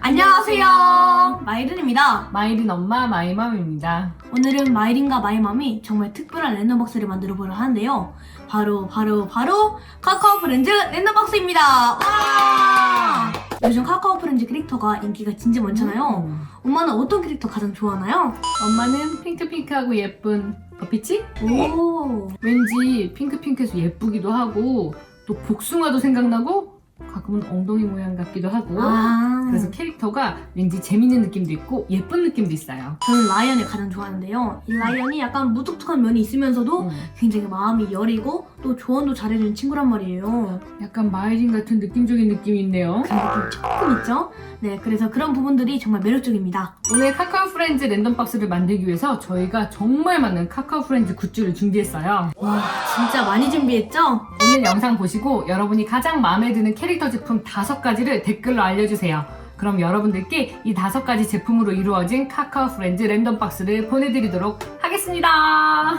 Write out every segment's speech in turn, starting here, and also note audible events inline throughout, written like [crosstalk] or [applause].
안녕하세요. 마이른입니다. 마이린 엄마 마이맘입니다. 오늘은 마이린과 마이맘이 정말 특별한 랜덤박스를 만들어 보려 하는데요. 바로 바로 바로 카카오 프렌즈 랜덤박스입니다. 와! 요즘 카카오 프렌즈 캐릭터가 인기가 진짜 많잖아요. 음. 엄마는 어떤 캐릭터 가장 좋아하나요? 엄마는 핑크핑크하고 예쁜 버피치? 오. 왠지 핑크핑크해서 예쁘기도 하고 또 복숭아도 생각나고 가끔은 엉덩이 모양 같기도 하고 아. 그래서 캐릭터가 왠지 재밌는 느낌도 있고 예쁜 느낌도 있어요. 저는 라이언을 가장 좋아하는데요. 이 라이언이 약간 무뚝뚝한 면이 있으면서도 음. 굉장히 마음이 여리고 또 조언도 잘해주는 친구란 말이에요. 약간 마이린 같은 느낌적인 느낌이 있네요. 그 느낌 조금 있죠? 네, 그래서 그런 부분들이 정말 매력적입니다. 오늘 카카오 프렌즈 랜덤 박스를 만들기 위해서 저희가 정말 많은 카카오 프렌즈 굿즈를 준비했어요. 와, 진짜 많이 준비했죠? 오늘 영상 보시고 여러분이 가장 마음에 드는 캐릭터 제품 다섯 가지를 댓글로 알려주세요. 그럼 여러분들께 이 다섯 가지 제품으로 이루어진 카카오 프렌즈 랜덤 박스를 보내드리도록 하겠습니다.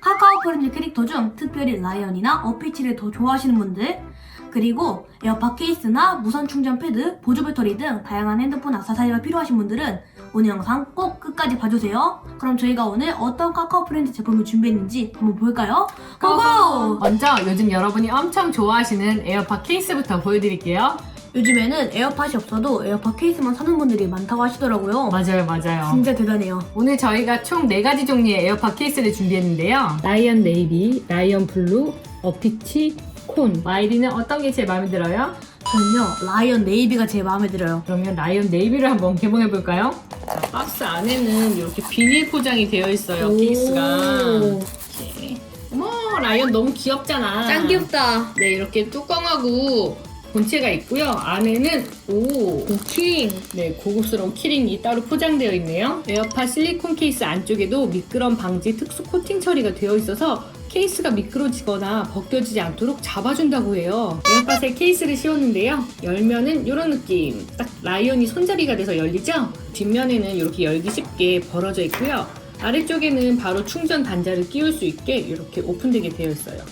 카카오 프렌즈 캐릭터 중 특별히 라이언이나 어피치를 더 좋아하시는 분들, 그리고 에어팟 케이스나 무선 충전 패드, 보조 배터리 등 다양한 핸드폰 악세사리가 필요하신 분들은 오늘 영상 꼭 끝까지 봐주세요. 그럼 저희가 오늘 어떤 카카오 프렌즈 제품을 준비했는지 한번 볼까요? 고고! 먼저 요즘 여러분이 엄청 좋아하시는 에어팟 케이스부터 보여드릴게요. 요즘에는 에어팟이 없어도 에어팟 케이스만 사는 분들이 많다고 하시더라고요. 맞아요, 맞아요. 진짜 대단해요. 오늘 저희가 총 4가지 종류의 에어팟 케이스를 준비했는데요. 라이언 네이비, 라이언 블루, 어피치, 콘. 마이리는 어떤 게 제일 마음에 들어요? 저는요, 라이언 네이비가 제일 마음에 들어요. 그러면 라이언 네이비를 한번 개봉해 볼까요? 박스 안에는 이렇게 비닐 포장이 되어 있어요. 케이스가. 이렇게. 어머 라이언 너무 귀엽잖아. 짱 귀엽다. 네 이렇게 뚜껑하고 본체가 있고요. 안에는 오 키링. 네 고급스러운 키링이 따로 포장되어 있네요. 에어팟 실리콘 케이스 안쪽에도 미끄럼 방지 특수 코팅 처리가 되어 있어서 케이스가 미끄러지거나 벗겨지지 않도록 잡아준다고 해요. 에어팟에 케이스를 씌웠는데요. 열면은 이런 느낌. 딱 라이언이 손잡이가 돼서 열리죠? 뒷면에는 이렇게 열기 쉽게 벌어져 있고요. 아래쪽에는 바로 충전 단자를 끼울 수 있게 이렇게 오픈되게 되어 있어요.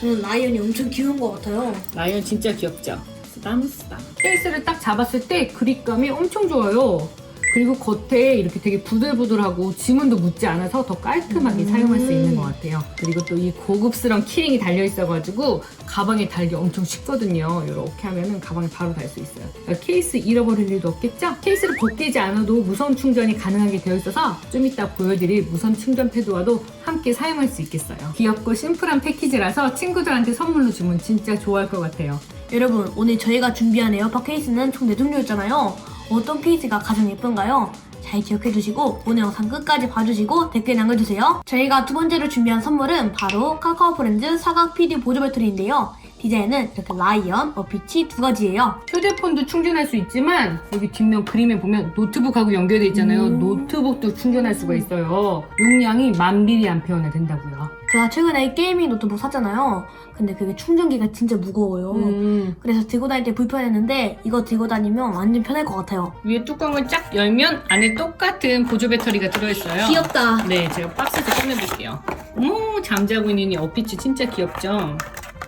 저는 라이언이 엄청 귀여운 것 같아요. 라이언 진짜 귀엽죠? 쓰담쓰담. 케이스를 딱 잡았을 때 그립감이 엄청 좋아요. 그리고 겉에 이렇게 되게 부들부들하고 지문도 묻지 않아서 더 깔끔하게 음. 사용할 수 있는 것 같아요. 그리고 또 이 고급스러운 키링이 달려있어가지고 가방에 달기 엄청 쉽거든요. 이렇게 하면은 가방에 바로 달 수 있어요. 그러니까 케이스 잃어버릴 일도 없겠죠? 케이스를 벗기지 않아도 무선 충전이 가능하게 되어 있어서 좀 이따 보여드릴 무선 충전 패드와도 함께 사용할 수 있겠어요. 귀엽고 심플한 패키지라서 친구들한테 선물로 주면 진짜 좋아할 것 같아요. 여러분, 오늘 저희가 준비한 에어팟 케이스는 총 4종류였잖아요. 어떤 케이스가 가장 예쁜가요? 잘 기억해 두시고 오늘 영상 끝까지 봐주시고 댓글 남겨주세요. 저희가 두 번째로 준비한 선물은 바로 카카오 프렌즈 사각 PD 보조 배터리인데요. 디자인은 이렇게 라이언, 어피치 두 가지예요. 휴대폰도 충전할 수 있지만 여기 뒷면 그림에 보면 노트북하고 연결돼 있잖아요. 음. 노트북도 충전할 수가 있어요. 용량이 만 미리암페어나 된다고요. 제가 최근에 게이밍 노트북 샀잖아요. 근데 그게 충전기가 진짜 무거워요. 음. 그래서 들고 다닐 때 불편했는데 이거 들고 다니면 완전 편할 것 같아요. 위에 뚜껑을 쫙 열면 안에 똑같은 보조 배터리가 들어있어요. 귀엽다. 네, 제가 박스에서 꺼내볼게요. 어머, 잠자고 있는 이 어피치 진짜 귀엽죠?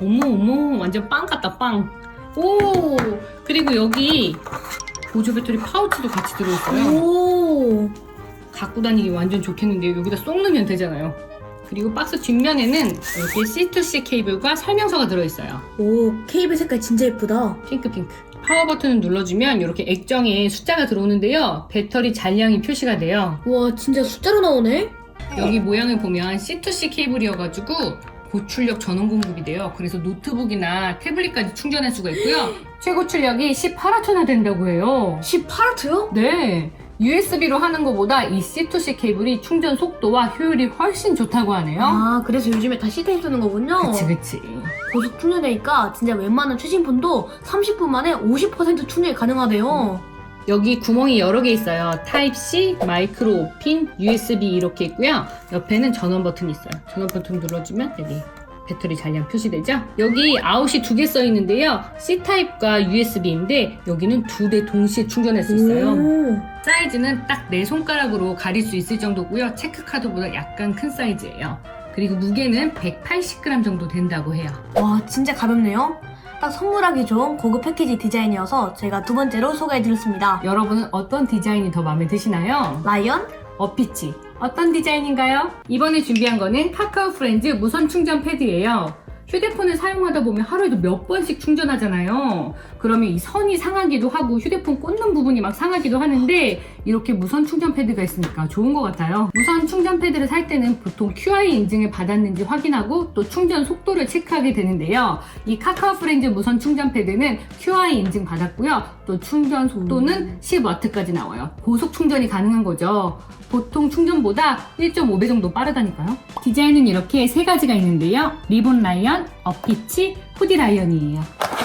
어머, 어머, 완전 빵 같다, 빵. 오, 그리고 여기 보조 배터리 파우치도 같이 들어있어요. 오. 갖고 다니기 완전 좋겠는데요. 여기다 쏙 넣으면 되잖아요. 그리고 박스 뒷면에는 이렇게 C2C 케이블과 설명서가 들어있어요. 오, 케이블 색깔 진짜 예쁘다. 핑크 핑크. 파워 버튼을 눌러주면 이렇게 액정에 숫자가 들어오는데요. 배터리 잔량이 표시가 돼요. 와, 진짜 숫자로 나오네? 여기 모양을 보면 C2C 케이블이어가지고 고출력 전원 공급이 돼요. 그래서 노트북이나 태블릿까지 충전할 수가 있고요. [gasps] 최고 출력이 18W나 된다고 해요. 18W요? 네. USB로 하는 것보다 이 C2C 케이블이 충전 속도와 효율이 훨씬 좋다고 하네요. 아, 그래서 요즘에 다 C타입 쓰는 거군요. 그치 그치. 고속 충전되니까 진짜 웬만한 최신폰도 30분 만에 50% 충전이 가능하대요. 여기 구멍이 여러 개 있어요. 타입C, 마이크로 5핀, USB 이렇게 있고요. 옆에는 전원 버튼이 있어요. 전원 버튼 눌러주면 여기 배터리 잔량 표시되죠? 여기 아웃이 두 개 써 있는데요. C타입과 USB인데 여기는 두 대 동시에 충전할 수 있어요. 오. 사이즈는 딱 내 손가락으로 가릴 수 있을 정도고요. 체크카드보다 약간 큰 사이즈예요. 그리고 무게는 180g 정도 된다고 해요. 와, 진짜 가볍네요. 딱 선물하기 좋은 고급 패키지 디자인이어서 제가 두 번째로 소개해드렸습니다. 여러분은 어떤 디자인이 더 마음에 드시나요? 라이언? 어피치 어떤 디자인인가요? 이번에 준비한 거는 카카오 프렌즈 무선 충전 패드예요. 휴대폰을 사용하다 보면 하루에도 몇 번씩 충전하잖아요. 그러면 이 선이 상하기도 하고 휴대폰 꽂는 부분이 막 상하기도 하는데 이렇게 무선 충전 패드가 있으니까 좋은 것 같아요. 무선 충전 패드를 살 때는 보통 QI 인증을 받았는지 확인하고 또 충전 속도를 체크하게 되는데요. 이 카카오 프렌즈 무선 충전 패드는 QI 인증 받았고요. 또 충전 속도는 10W까지 나와요. 고속 충전이 가능한 거죠. 보통 충전보다 1.5배 정도 빠르다니까요. 디자인은 이렇게 세 가지가 있는데요. 리본 라이언, 어피치, 후디 라이언이에요.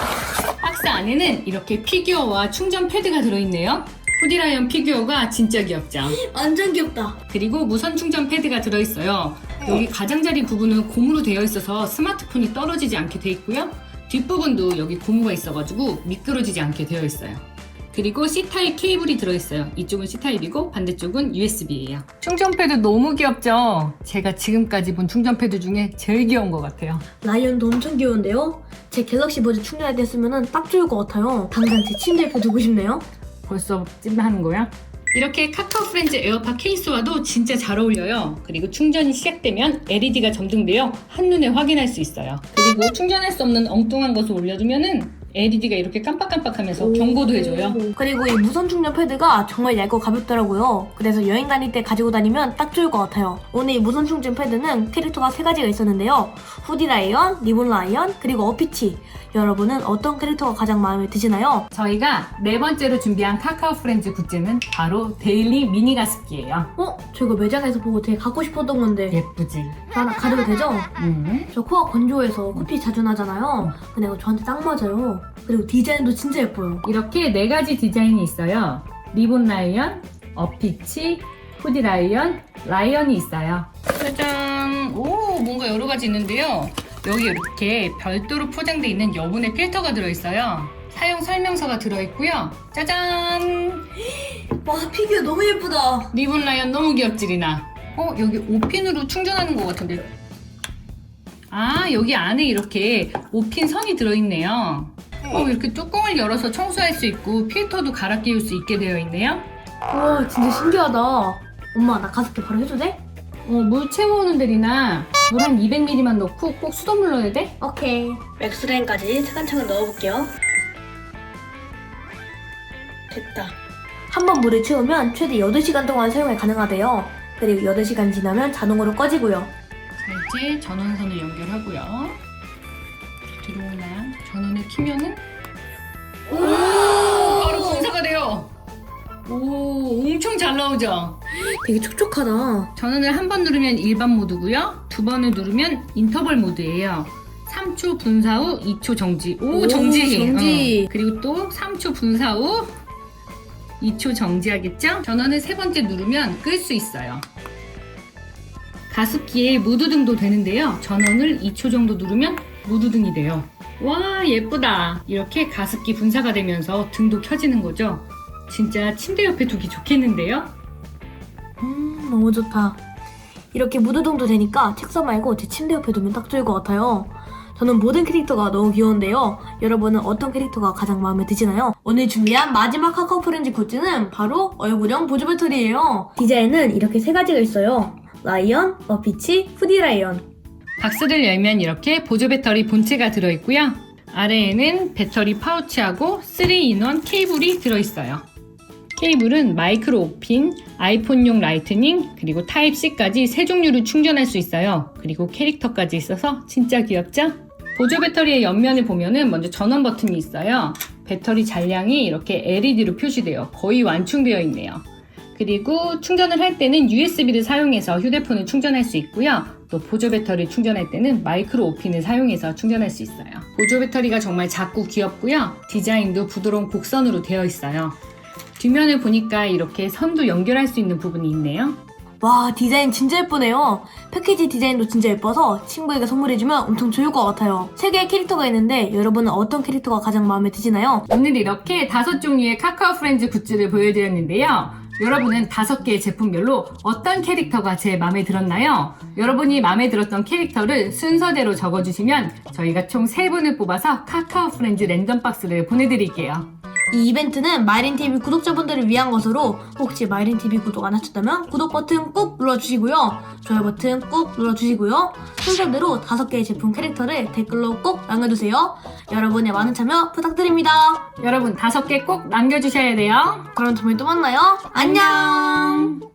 박스 안에는 이렇게 피규어와 충전 패드가 들어있네요. 후디 라이언 피규어가 진짜 귀엽죠. 완전 귀엽다. 그리고 무선 충전 패드가 들어있어요. 여기 가장자리 부분은 고무로 되어 있어서 스마트폰이 떨어지지 않게 되어 있고요. 뒷부분도 여기 고무가 있어가지고 미끄러지지 않게 되어 있어요. 그리고 C타입 케이블이 들어있어요. 이쪽은 C타입이고 반대쪽은 USB예요. 충전 패드 너무 귀엽죠? 제가 지금까지 본 충전 패드 중에 제일 귀여운 것 같아요. 라이언도 엄청 귀여운데요? 제 갤럭시 버즈 충전할 때 쓰면 딱 좋을 것 같아요. 당장 제 침대에 두고 싶네요. 벌써 찜하는 거야? 이렇게 카카오 프렌즈 에어팟 케이스와도 진짜 잘 어울려요. 그리고 충전이 시작되면 LED가 점등되어 한눈에 확인할 수 있어요. 그리고 충전할 수 없는 엉뚱한 것을 올려두면은 LED가 이렇게 깜빡깜빡하면서 경고도 해줘요. 그리고 이 무선 충전 패드가 정말 얇고 가볍더라고요. 그래서 여행 다닐 때 가지고 다니면 딱 좋을 것 같아요. 오늘 이 무선 충전 패드는 캐릭터가 세 가지가 있었는데요. 후디 라이언, 리본 라이언, 그리고 어피치. 여러분은 어떤 캐릭터가 가장 마음에 드시나요? 저희가 네 번째로 준비한 카카오 프렌즈 굿즈는 바로 데일리 미니 가습기예요. 어? 저 이거 매장에서 보고 되게 갖고 싶었던 건데 예쁘지? 저 하나 가져도 되죠? 음. 저 코가 건조해서 코피 자주 나잖아요. 근데 이거 저한테 딱 맞아요. 그리고 디자인도 진짜 예뻐요. 이렇게 네 가지 디자인이 있어요. 리본 라이언, 어피치, 후디 라이언, 라이언이 있어요. 짜잔! 오, 뭔가 여러 가지 있는데요. 여기 이렇게 별도로 포장되어 있는 여분의 필터가 들어있어요. 사용 설명서가 들어있고요. 짜잔! [gasps] 와 피규어 너무 예쁘다. 리본 라이언 너무 귀엽지, 리나? 어, 여기 5핀으로 충전하는 것 같은데. 아, 여기 안에 이렇게 5핀 선이 들어있네요. 어, 이렇게 뚜껑을 열어서 청소할 수 있고 필터도 갈아 끼울 수 있게 되어 있네요. 와 진짜 신기하다. 엄마 나 가습기 바로 해도 돼? 어, 물 채워오는 데리나 물 한 200ml만 넣고 꼭 수돗물 넣어야 돼? 오케이. 맥스라인까지 차근차근 넣어볼게요. 됐다. 한 번 물을 채우면 최대 8시간 동안 사용이 가능하대요. 그리고 8시간 지나면 자동으로 꺼지고요. 자, 이제 전원선을 연결하고요. 들어오나? 전원을 키면은 오! 바로 분사가 돼요. 오, 엄청 잘 나오죠? 되게 촉촉하다. 전원을 한 번 누르면 일반 모드고요. 두 번을 누르면 인터벌 모드예요. 3초 분사 후 2초 정지. 오, 오, 정지. 정지. 어. 그리고 또 3초 분사 후 2초 정지하겠죠? 전원을 세 번째 누르면 끌 수 있어요. 가습기에 무드등도 되는데요. 전원을 2초 정도 누르면 무드등이 돼요. 와, 예쁘다. 이렇게 가습기 분사가 되면서 등도 켜지는 거죠. 진짜 침대 옆에 두기 좋겠는데요? 음, 너무 좋다. 이렇게 무드등도 되니까 책상 말고 제 침대 옆에 두면 딱 좋을 것 같아요. 저는 모든 캐릭터가 너무 귀여운데요. 여러분은 어떤 캐릭터가 가장 마음에 드시나요? 오늘 준비한 마지막 카카오 프렌즈 굿즈는 바로 얼굴형 보조 배터리예요. 디자인은 이렇게 세 가지가 있어요. 라이언, 어피치, 후디 라이언. 박스를 열면 이렇게 보조 배터리 본체가 들어있고요. 아래에는 배터리 파우치하고 3인원 케이블이 들어있어요. 케이블은 마이크로 5핀, 아이폰용 라이트닝, 그리고 타입C까지 세 종류를 충전할 수 있어요. 그리고 캐릭터까지 있어서 진짜 귀엽죠? 보조 배터리의 옆면을 보면은 먼저 전원 버튼이 있어요. 배터리 잔량이 이렇게 LED로 표시돼요. 거의 완충되어 있네요. 그리고 충전을 할 때는 USB를 사용해서 휴대폰을 충전할 수 있고요. 또 보조 배터리 충전할 때는 마이크로 5핀을 사용해서 충전할 수 있어요. 보조 배터리가 정말 작고 귀엽고요. 디자인도 부드러운 곡선으로 되어 있어요. 뒷면을 보니까 이렇게 선도 연결할 수 있는 부분이 있네요. 와, 디자인 진짜 예쁘네요. 패키지 디자인도 진짜 예뻐서 친구에게 선물해주면 엄청 좋을 것 같아요. 세 개의 캐릭터가 있는데 여러분은 어떤 캐릭터가 가장 마음에 드시나요? 오늘 이렇게 다섯 종류의 카카오 프렌즈 굿즈를 보여드렸는데요. 여러분은 다섯 개의 제품별로 어떤 캐릭터가 제일 마음에 들었나요? 여러분이 마음에 들었던 캐릭터를 순서대로 적어주시면 저희가 총 세분을 뽑아서 카카오 프렌즈 랜덤 박스를 보내드릴게요. 이 이벤트는 마이린TV 구독자분들을 위한 것으로 혹시 마이린TV 구독 안 하셨다면 구독 버튼 꾹 눌러주시고요. 좋아요 버튼 꾹 눌러주시고요. 순서대로 다섯 개의 제품 캐릭터를 댓글로 꼭 남겨주세요. 여러분의 많은 참여 부탁드립니다. 여러분 다섯 개 꼭 남겨주셔야 돼요. 그럼 저희 또 만나요. 안녕!